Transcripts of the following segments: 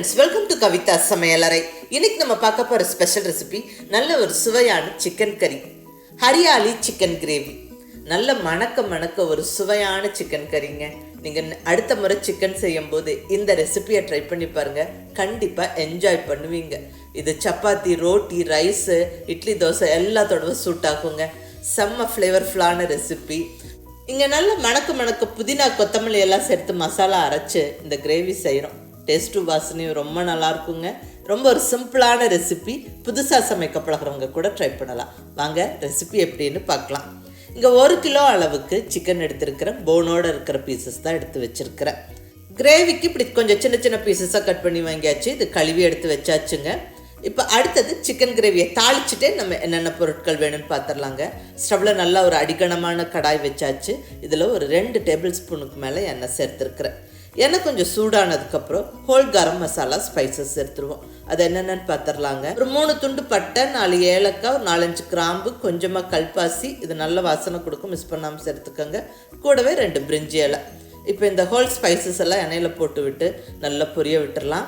Friends welcome to Kavitha சமையலறை இன்னைக்கு நம்ம பார்க்க போகிற ஸ்பெஷல் ரெசிபி நல்ல ஒரு சுவையான சிக்கன் கறி ஹரியாலி சிக்கன் கிரேவி நல்ல மணக்க மணக்க ஒரு சுவையான சிக்கன் கறிங்க நீங்கள் அடுத்த முறை சிக்கன் செய்யும்போது இந்த ரெசிபியை ட்ரை பண்ணி பாருங்கள் கண்டிப்பாக என்ஜாய் பண்ணுவீங்க. இது சப்பாத்தி ரோட்டி ரைஸு இட்லி தோசை எல்லாத்தோடவும் சூட் ஆகுங்க. செம்ம ஃப்ளேவர்ஃபுல்லான ரெசிபி இங்கே நல்ல மணக்க மணக்க புதினா கொத்தமல்லி எல்லாம் சேர்த்து மசாலா அரைச்சு இந்த கிரேவி செய்கிறோம் டேஸ்ட்டு வாசனையும் ரொம்ப நல்லா இருக்குங்க ரொம்ப ஒரு சிம்பிளான ரெசிபி. புதுசாக சமைக்க பழகிறவங்க கூட ட்ரை பண்ணலாம். வாங்க ரெசிபி எப்படின்னு பார்க்கலாம். இங்கே ஒரு கிலோ அளவுக்கு சிக்கன் எடுத்திருக்கிறேன். போனோடு இருக்கிற பீசஸ் தான் எடுத்து வச்சிருக்கிறேன். கிரேவிக்கு இப்படி கொஞ்சம் சின்ன சின்ன பீசஸாக கட் பண்ணி வாங்கியாச்சு. இது கழுவி எடுத்து வச்சாச்சுங்க. இப்போ அடுத்தது சிக்கன் கிரேவியை தாளிச்சுட்டே நம்ம என்னென்ன பொருட்கள் வேணும்னு பார்த்துடலாங்க. ஸ்டவ்வில் நல்லா ஒரு அடிக்கணமான கடாய் வச்சாச்சு. இதில் ஒரு ரெண்டு டேபிள் ஸ்பூனுக்கு மேலே எண்ணெய் சேர்த்துருக்குறேன். ஏன்னா கொஞ்சம் சூடானதுக்கப்புறம் ஹோல் கரம் மசாலா ஸ்பைசஸ் எடுத்துருவோம். அது என்னென்னு பார்த்துடலாங்க ஒரு மூணு துண்டு பட்டை நாலு ஏலக்காய் ஒரு நாலஞ்சு கிராம்பு கொஞ்சமாக கல்பாசி. இது நல்ல வாசனை கொடுக்கும். மிஸ் பண்ணாமல் சேர்த்துக்கோங்க. கூடவே ரெண்டு பிரிஞ்சி இலை. இப்போ இந்த ஹோல் ஸ்பைசஸ் எல்லாம் எண்ணெயில் போட்டு விட்டு நல்லா பொரிய விட்டுடலாம்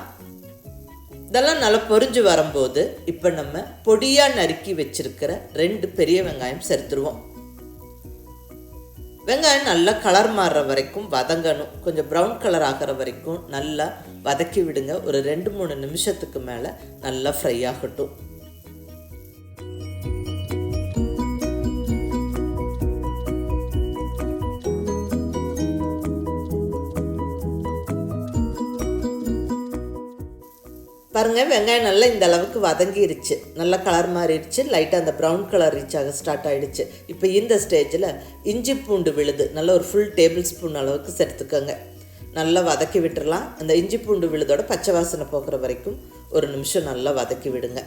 இதெல்லாம் நல்லா பொரிஞ்சு வரும்போது இப்போ நம்ம பொடியாக நறுக்கி வச்சிருக்கிற ரெண்டு பெரிய வெங்காயம் சேர்த்துருவோம். வெங்காயம் நல்லா கலர் மாறுற வரைக்கும் வதங்கணும். கொஞ்சம் ப்ரௌன் கலர் ஆகிற வரைக்கும் நல்லா வதக்கி விடுங்க. ஒரு ரெண்டு மூணு நிமிஷத்துக்கு மேலே நல்லா ஃப்ரை ஆகட்டும். பாருங்கள் வெங்காயம் நல்லா இந்த அளவுக்கு வதங்கிருச்சு. நல்லா கலர் மாறிடுச்சு. லைட்டாக அந்த ப்ரௌன் கலர் ரீச் ஆக ஸ்டார்ட் ஆகிடுச்சு இப்போ இந்த ஸ்டேஜில் இஞ்சி பூண்டு விழுது. நல்ல ஒரு ஃபுல் டேபிள் ஸ்பூன் அளவுக்கு சேர்த்துக்கோங்க. நல்லா வதக்கி விட்டுறலாம். அந்த இஞ்சி பூண்டு விழுதோட பச்சை வாசனை போக்குற வரைக்கும் ஒரு நிமிஷம் நல்லா வதக்கி விடுங்க.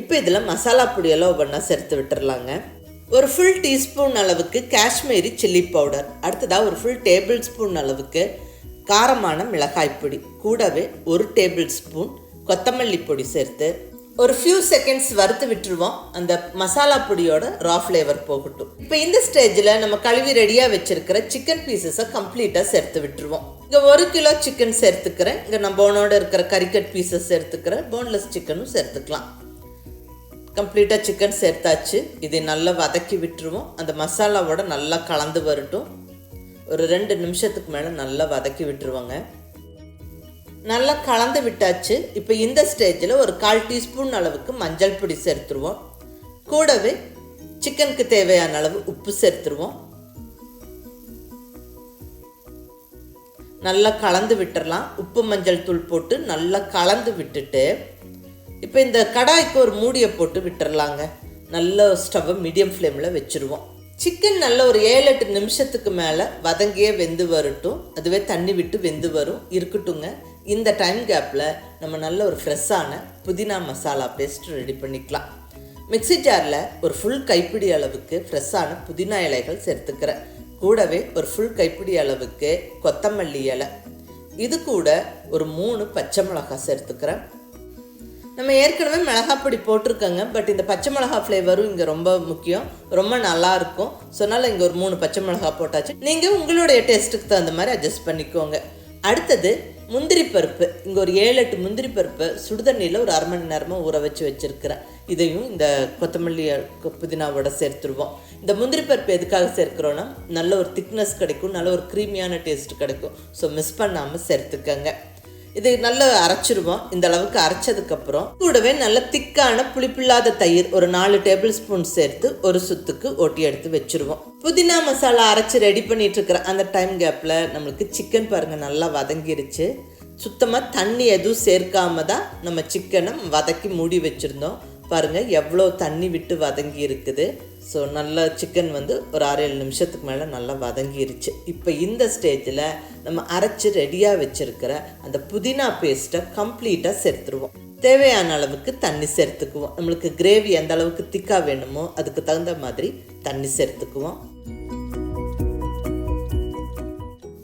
இப்போ இதில் மசாலா பொடியெல்லாம் ஒவ்வொன்றா சேர்த்து விட்டுறலாங்க. ஒரு ஃபுல் டீஸ்பூன் அளவுக்கு காஷ்மீரி சில்லி பவுடர் அடுத்ததாக ஒரு ஃபுல் டேபிள் ஸ்பூன் அளவுக்கு காரமான மிளகாய் பொடி கூடவே ஒரு டேபிள் ஸ்பூன் கொத்தமல்லி பொடி சேர்த்து ஒரு ஃபியூ செகண்ட்ஸ் வறுத்து விட்டுருவோம். அந்த மசாலா பொடியோட ரா ஃப்ளேவர் போகட்டும். இப்போ இந்த ஸ்டேஜில் நம்ம கழுவி ரெடியாக வச்சுருக்கிற சிக்கன் பீசஸை கம்ப்ளீட்டாக சேர்த்து விட்டுருவோம். இங்கே ஒரு கிலோ சிக்கன் சேர்த்துக்கிறேன். இங்கே நம்ம போனோட இருக்கிற கறிக்கட் பீசஸ் சேர்த்துக்கிறேன் போன்லெஸ் சிக்கனும் சேர்த்துக்கலாம். கம்ப்ளீட்டாக சிக்கன் சேர்த்தாச்சு. இதை நல்லா வதக்கி விட்டுருவோம். அந்த மசாலாவோட நல்லா கலந்து வரட்டும். ஒரு ரெண்டு நிமிஷத்துக்கு மேலே நல்லா வதக்கி விட்டுருவாங்க. நல்லா கலந்து விட்டாச்சு. இப்போ இந்த ஸ்டேஜில் ஒரு கால் டீஸ்பூன் அளவுக்கு மஞ்சள் பொடி சேர்த்துருவோம். கூடவே சிக்கனுக்கு தேவையான அளவு உப்பு சேர்த்துருவோம். நல்லா கலந்து விட்டுடலாம் உப்பு மஞ்சள் தூள் போட்டு நல்லா கலந்து விட்டுட்டு இப்போ இந்த கடாய்க்கு ஒரு மூடியை போட்டு விட்டுறலாங்க. நல்ல ஸ்டவ்வை மீடியம் ஃப்ளேமில் வச்சுருவோம். சிக்கன் நல்ல ஒரு ஏழு எட்டு நிமிஷத்துக்கு மேலே வதங்கியே வெந்து வரட்டும். அதுவே தண்ணி விட்டு வெந்து வரும். இருக்கட்டுங்க இந்த டைம் கேப்பில் நம்ம நல்ல ஒரு ஃப்ரெஷ்ஷான புதினா மசாலா பேஸ்ட் ரெடி பண்ணிக்கலாம். மிக்சி ஜாரில் ஒரு ஃபுல் கைப்பிடி அளவுக்கு ஃப்ரெஷ்ஷான புதினா இலைகள் சேர்த்துக்கிறேன். கூடவே ஒரு ஃபுல் கைப்பிடி அளவுக்கு கொத்தமல்லி இலை. இது கூட ஒரு மூணு பச்சை மிளகாய் சேர்த்துக்கிறேன். நம்ம ஏற்கனவே மிளகாப்பொடி போட்டிருக்கோங்க பட் இந்த பச்சை மிளகா ஃப்ளேவரும் இங்கே ரொம்ப முக்கியம். ரொம்ப நல்லா இருக்கும் ஸோ அதனால் இங்கே ஒரு மூணு பச்சை மிளகா போட்டாச்சு. நீங்கள் உங்களுடைய டேஸ்ட்டுக்கு தகுந்த மாதிரி அட்ஜஸ்ட் பண்ணிக்கோங்க. அடுத்தது முந்திரி பருப்பு. இங்கே ஒரு ஏழு எட்டு முந்திரி பருப்பு சுடுதண்ணியில் ஒரு அரை மணி நேரமாக ஊற வச்சு வச்சுருக்கிறேன். இதையும் இந்த கொத்தமல்லி புதினாவோட சேர்த்துருவோம். இந்த முந்திரி பருப்பு எதுக்காக சேர்க்குறோன்னா நல்ல ஒரு திக்னஸ் கிடைக்கும் நல்ல ஒரு க்ரீமியான டேஸ்ட் கிடைக்கும். ஸோ மிஸ் பண்ணாமல் சேர்த்துக்கங்க. இது நல்லா அரைச்சிருவோம். இந்த அளவுக்கு அரைச்சதுக்கப்புறம் கூடவே நல்ல திக்கான புளிப்பில்லாத தயிர் ஒரு நாலு டேபிள் ஸ்பூன் சேர்த்து ஒரு சுத்துக்கு ஒட்டி எடுத்து வச்சுருவோம். புதினா மசாலா அரைச்சி ரெடி பண்ணிட்டு இருக்கிற அந்த டைம் கேப்பில் நம்மளுக்கு சிக்கன் பாருங்க நல்லா வதங்கிருச்சு. சுத்தமாக தண்ணி எதுவும் சேர்க்காம தான் நம்ம சிக்கனை வதக்கி மூடி வச்சுருந்தோம். பாருங்கள் எவ்வளோ தண்ணி விட்டு வதங்கி இருக்குது ஸோ நல்ல சிக்கன் வந்து ஒரு ஆறு ஏழு நிமிஷத்துக்கு மேலே நல்லா வதங்கிருச்சு. இப்போ இந்த ஸ்டேஜில் நம்ம அரைச்சி ரெடியாக வச்சுருக்கிற அந்த புதினா பேஸ்ட்டை கம்ப்ளீட்டாக சேர்த்துருவோம் தேவையான அளவுக்கு தண்ணி சேர்த்துக்குவோம். நம்மளுக்கு கிரேவி எந்த அளவுக்கு திக்காக வேணுமோ அதுக்கு தகுந்த மாதிரி தண்ணி சேர்த்துக்குவோம்.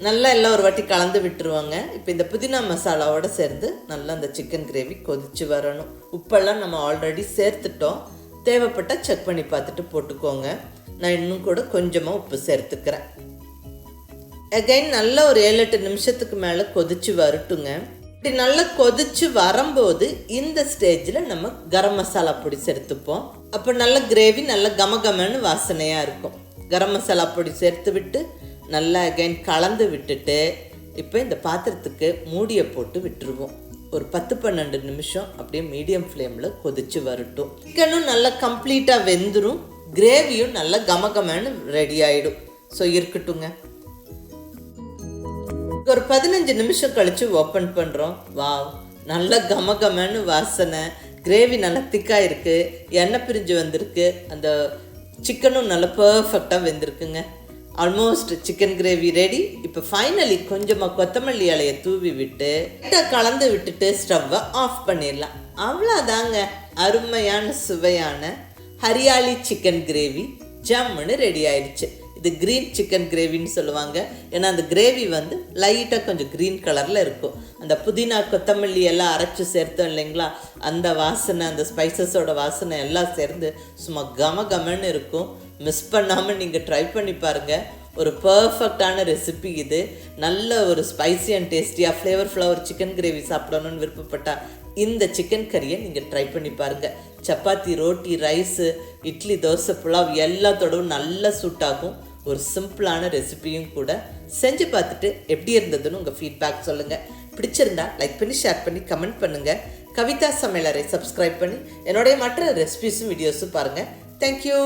நல்லா எல்லாம் ஒரு வாட்டி கலந்து விட்டுருவாங்க. இப்போ இந்த புதினா மசாலாவோட சேர்ந்து நல்லா அந்த சிக்கன் கிரேவி கொதிச்சு வரணும். உப்பெல்லாம் நம்ம ஆல்ரெடி சேர்த்துட்டோம். தேவைப்பட்டால் செக் பண்ணி பார்த்துட்டு போட்டுக்கோங்க. நான் இன்னும் கூட கொஞ்சமாக உப்பு சேர்த்துக்கிறேன். அகைன் நல்ல ஒரு ஏழு எட்டு நிமிஷத்துக்கு மேலே கொதிச்சு வரட்டுங்க. இப்படி நல்லா கொதிச்சு வரும்போது இந்த ஸ்டேஜில் நம்ம கரம் மசாலா பொடி சேர்த்துப்போம். அப்போ நல்ல கிரேவி நல்ல கமகமன்னு வாசனையாக இருக்கும். கரம் மசாலா பொடி சேர்த்து விட்டு நல்லா அகைன் கலந்து விட்டுட்டு இப்போ இந்த பாத்திரத்துக்கு மூடியை போட்டு விட்டுருவோம். ஒரு பத்து பன்னெண்டு நிமிஷம் அப்படியே மீடியம் ஃப்ளேமில் கொதிச்சு வரட்டும். சிக்கனும் நல்லா கம்ப்ளீட்டாக வெந்துடும் கிரேவியும் நல்லா கமகமன்னு ரெடி ஆகிடும் ஸோ இருக்கட்டுங்க ஒரு பதினஞ்சு நிமிஷம் கழித்து ஓப்பன் பண்ணுறோம் வாவ் நல்ல கமகமன்னு வாசனை. கிரேவி நல்லா திக்காக இருக்குது எண்ணெய் பிரிஞ்சு வந்திருக்கு. அந்த சிக்கனும் நல்லா பர்ஃபெக்டாக வெந்திருக்குங்க. ஆல்மோஸ்ட் சிக்கன் கிரேவி ரெடி இப்போ ஃபைனலி கொஞ்சமாக கொத்தமல்லி இலையை தூவி விட்டு கலந்து விட்டுட்டு ஸ்டவ்வை ஆஃப் பண்ணிடலாம். அவ்வளோதாங்க அருமையான சுவையான ஹரியாலி சிக்கன் கிரேவி ஜம்முன்னு ரெடி ஆயிடுச்சு. இது க்ரீன் சிக்கன் கிரேவின்னு சொல்லுவாங்க. ஏன்னா அந்த கிரேவி வந்து லைட்டாக கொஞ்சம் க்ரீன் கலரில் இருக்கும். அந்த புதினா கொத்தமல்லி எல்லாம் அரைச்சி சேர்த்தோம் இல்லைங்களா? அந்த வாசனை அந்த ஸ்பைசஸோட வாசனை எல்லாம் சேர்ந்து சும்மா கம கமன்னு இருக்கும். மிஸ் பண்ணாமல் நீங்கள் ட்ரை பண்ணி பாருங்கள் ஒரு பர்ஃபெக்டான ரெசிபி இது. நல்ல ஒரு ஸ்பைசி அண்ட் டேஸ்டியாக ஃப்ளேவர் ஃப்ளவர் சிக்கன் கிரேவி சாப்பிடணும்னு விருப்பப்பட்டால் இந்த சிக்கன் கறியை நீங்கள் ட்ரை பண்ணி பாருங்கள் சப்பாத்தி ரோட்டி ரைஸு இட்லி தோசை புலாவ் எல்லாத்தோடவும் நல்லா சூட் ஆகும். ஒரு சிம்பிளான ரெசிபியும் கூட. செஞ்சு பார்த்துட்டு எப்படி இருந்ததுன்னு உங்கள் ஃபீட்பேக் சொல்லுங்கள் பிடிச்சிருந்தா லைக் பண்ணி ஷேர் பண்ணி கமெண்ட் பண்ணுங்கள் கவிதா சமையலரை சப்ஸ்கிரைப் பண்ணி என்னுடைய மற்ற ரெசிபிஸும் வீடியோஸும் பாருங்கள் தேங்க்யூ